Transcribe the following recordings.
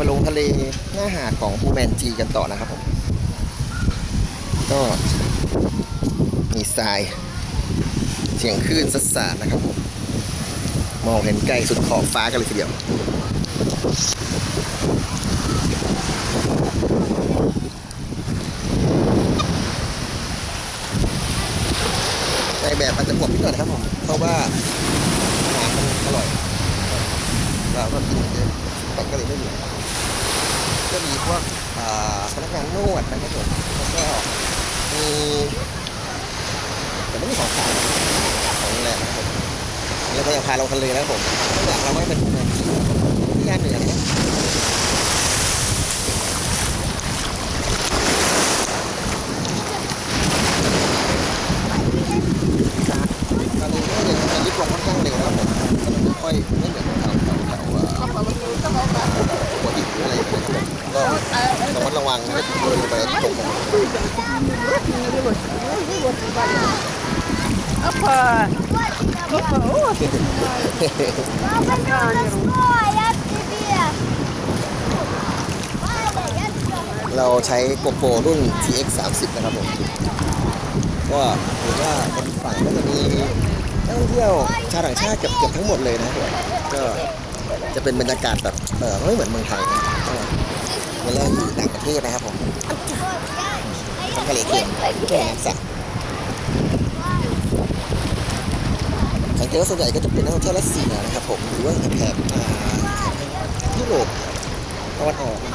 ไปลงทะเลหน้าหาดของภูแมนจีกันต่อนะครับผม ก็มีทราย เสียงคลื่นสัสาดนะครับผม มองเห็นไกลสุดขอบฟ้ากันเลยทีเดียวในแบบอาจจะหมดนิดหน่อยนะครับผม เพราะว่าอาหารมันอร่อยเราก็กินเยอะแต่ก็เลยไม่เหลือ มีพวกพนักงานนวดนะครับผมแล้วก็มีแต่ไม่มีของขายของโรงแรมนะครับผมแล้วก็ยังพาเราทะเลนะครับผมข้างหลังเราไม่เป็นที่ย่านเหนือนะครับตอนนี้ก็ยังจะลิฟต์ลงค่อนข้างเร็วนะครับผมมันไม่ค่อยไม่เหมือนแถวแถวแถวอ่าหัวหินหรืออะไรอย่างเงี้ยนะครับผมก็ ระมัดระวังนะครับโดยไปตกลง Опа! Опа! О, Папа, стой, я к тебе. Папа, я к тебе. เราใช้โกโปรรุ่น TX 30นะครับผมก็ถือว่าบนฝั่งก็จะมีนักท่องเที่ยวชาวต่างชาติเกือบเกือบทั้งหมดเลยนะครับผมก็จะเป็นบรรยากาศแบบเออไม่เหมือนเมืองไทยนะก็ เวลาอยู่ต่างประเทศนะครับผมทั้งทะเลเค็มแม่น้ำสักสังเกตว่าส่วนใหญ่ก็จะเป็นนักท่องเที่ยวรัสเซียนะครับผมหรือว่าแถบอ่ายุโรปตะวันออกที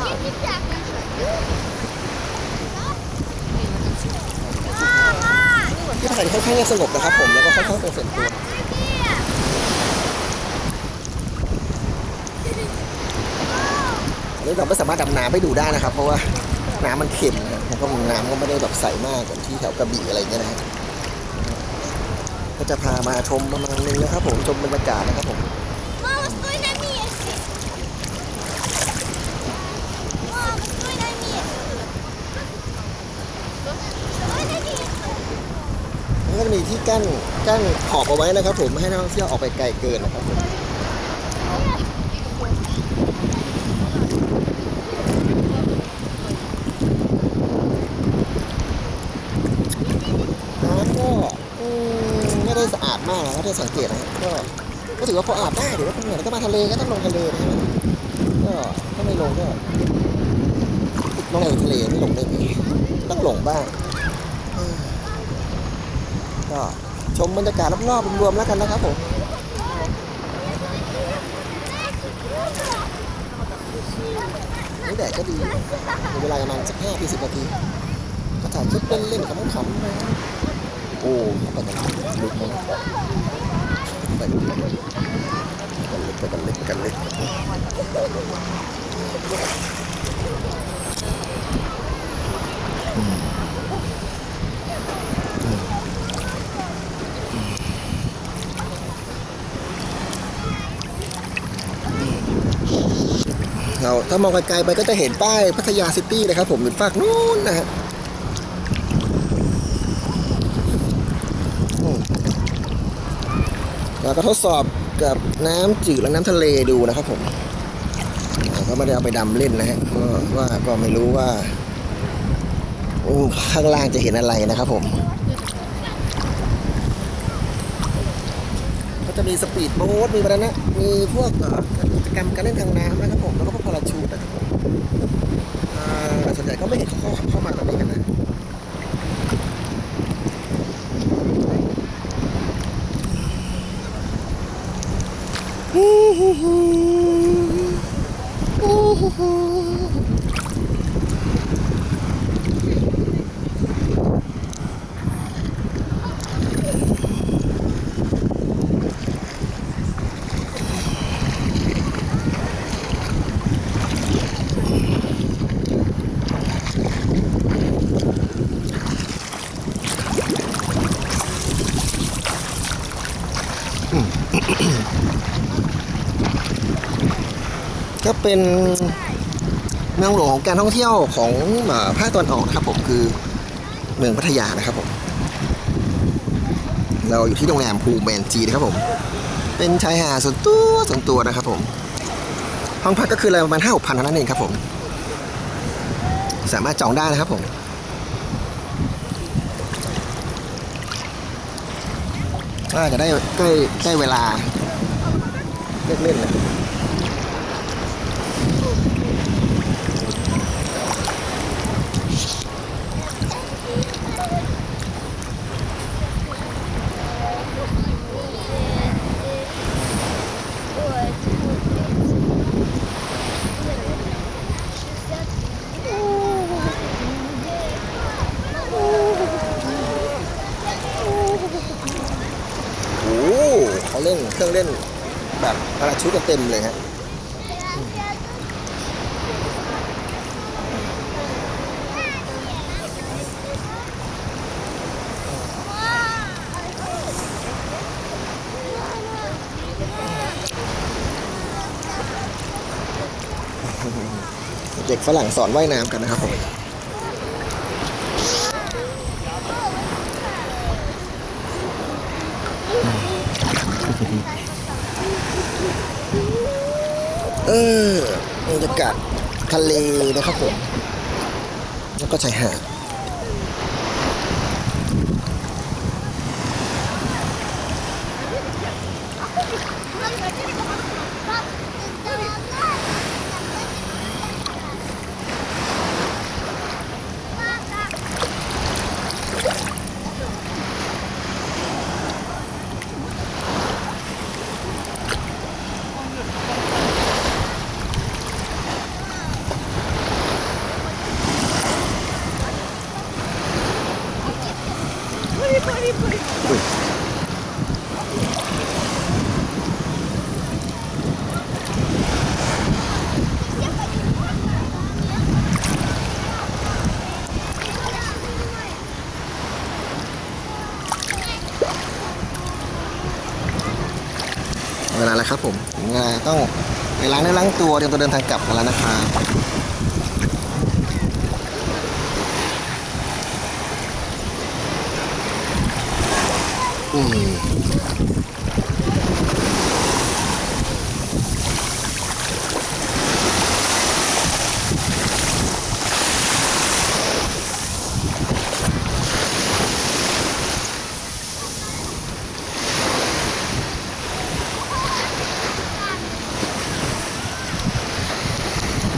่ถ่ายค่อนข้างจะสงบนะครับผมแล้วก็ค่อนข้างเป็นส่วนตัว นี่เราไม่สามารถดำน้ำไปดูได้นะครับ เพราะว่าน้ำมันเค็มแล้วก็น้ำก็ไม่ได้แบบใสมากเหมือนที่แถวกระบี่อะไรเงี้ยนะครับก็จะพามาชมประมาณนึงนะครับ ผมชมบรรยากาศนะครับผมก็มีที่กั้นกั้นขอบเอาไว้นะครับ ผมไม่ให้นักท่องเที่ยวออกไปไกลเกินนะครับผม ไม่ได้สะอาดมากนะถ้าได้สังเกตนะก็ก็ถือว่าพออาบได้หรือว่าเหมือนก็มาทะเลก็ต้องลงทะเลนะครับก็ถ้าไม่ลงก็ลงในทะเลไม่ลงได้ไงต้องลงบ้างก็ชมบรรยากาศรอบๆรวมๆแล้วกันนะครับผมนี่แดดก็ดีมีเวลาประมาณสักห้าถึงสิบนาทีก็ถ่ายคลิปเล่นๆขำๆนะ โอ้ไปกันลึกนะไปกันเลึกกันเลึกไปกันลึกเราถ้ามองไกลๆไปก็จะเห็นป้ายพัทยาซิตี้นะครับผมอยู่ฝั่งนู้นนะฮะอืม เราก็ทดสอบกับน้ำจืดและน้ำทะเลดูนะครับผมอ่าก็ไม่ได้เอาไปดำเล่นนะฮะก็ว่าก็ไม่รู้ว่าข้างล่างจะเห็นอะไรนะครับผม ก็จะมีสปีดโบ๊ทมีบานานะมีพวกกิจกรรมการเล่นทางน้ำนะครับผม แล้วก็พวกพาราชูตนะครับผมส่วนใหญ่ก็ไม่เห็นเขาเข้าเข้ามาแบบนี้กันนะ Ooh. ก็เป็นเมืองหลวงของการท่องเที่ยวของภาคตะวันออกนะครับผมคือเมืองพัทยานะครับผมเราอยู่ที่โรงแรมภูแมนจีนะครับผม เป็นชายหาดส่วนตัวส่วนตัวนะครับผม ห้องพักก็คืออะไรประมาณห้าหกพันเท่านั้นเองครับผม สามารถจองได้นะครับผมน่าจะได้ใกล้ใกล้เวลาเล่นนะ โอ้โห เล่นเครื่องเล่นแบบพาราชุดกันเต็มเลยฮะเด็กฝรั่งสอนว่ายน้ำกันนะครับผม ออบรรยากาศทะเลนะครับผมแล้วก็ชายหาด เวลาแล้วครับผมถึงเวลาต้องไปล้างเนื้อล้างตัวเตรียมตัวเดินทางกลับกันแล้วนะครับ อืม